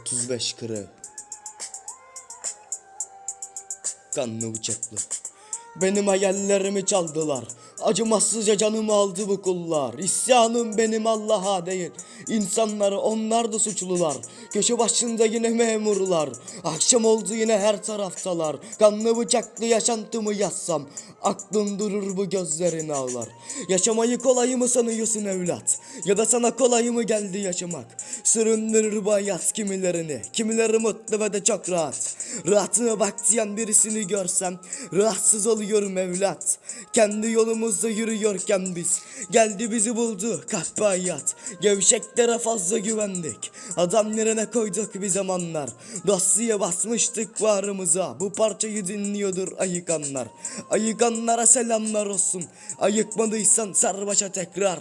35 kırı. Kanlı bıçaklı. Benim hayallerimi çaldılar. Acımasızca canımı aldı bu kullar. İsyanım benim Allah'a değil. İnsanları onlar da suçlular. Köşe başında yine memurlar. Akşam oldu yine her taraftalar. Kanlı bıçaklı yaşantımı yazsam. Aklın durur bu gözlerin ağlar. Yaşamayı kolay mı sanıyorsun evlat? Ya da sana kolay mı geldi yaşamak? Süründürür bu hayat kimilerini. Kimileri mutlu ve de çok rahat. Rahatına bak birisini görsem rahatsız oluyorum evlat. Kendi yolumuzda yürüyorken biz geldi bizi buldu kahpe hayat. Gevşeklere fazla güvendik. Adam yerine koyduk bir zamanlar. Dosyaya basmıştık varımıza. Bu parçayı dinliyordur ayıkanlar. Ayıkanlara selamlar olsun. Ayıkmadıysan sarbaşa tekrar.